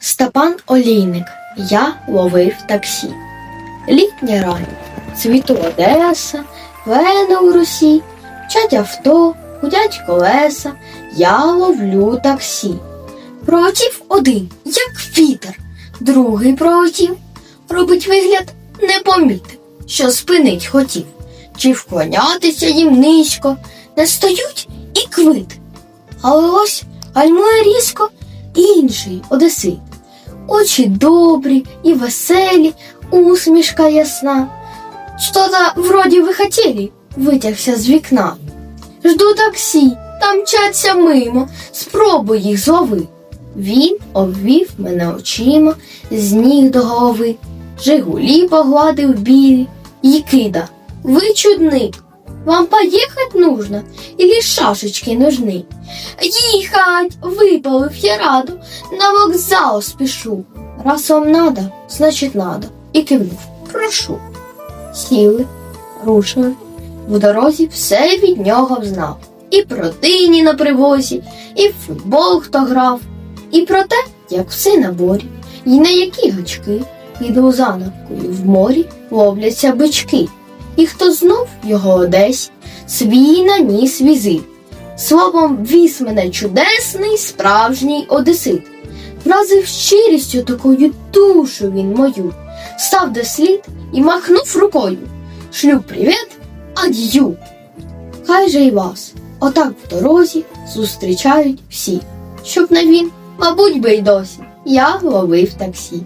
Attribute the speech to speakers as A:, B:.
A: Степан Олійник. Я ловив таксі. Літня рань, цвіту Одеса, вена у Русі, чать авто, гудять колеса, я ловлю таксі. Пролетів один, як вітер, другий пролетів, робить вигляд, не помітив, що спинить хотів, чи вклонятися їм низько, не стоють і квит. Але ось гальмує різко інший одесит. Очі добрі і веселі, усмішка ясна. Что-то вроде ви хотіли, витягся з вікна. Жду таксі, там мчаться мимо, спробуй їх злови. Він обвів мене очима з ніг до голови, Жигулі погладив білі і кида. Ви чудник, вам поїхать нужно, или шашечки нужны? Їхать, випалив я раду, на вокзал спішу. Раз вам надо, значить надо. І кивнув. Прошу. Сіли, рушили. В дорозі все від нього взнав. І про дині на привозі, і в футбол хто грав, і про те, як все на борі, і на які гачки під лузановкою в морі ловляться бички. І хто знов його Одесі свій наніс візит. Словом, віз мене чудесний справжній одесит. Вразив щирістю такою душу він мою, став до слід і махнув рукою. Шлю привіт, ад'ю. Хай же й вас, отак в дорозі зустрічають всі. Щоб не він, мабуть би й досі, я ловив таксі.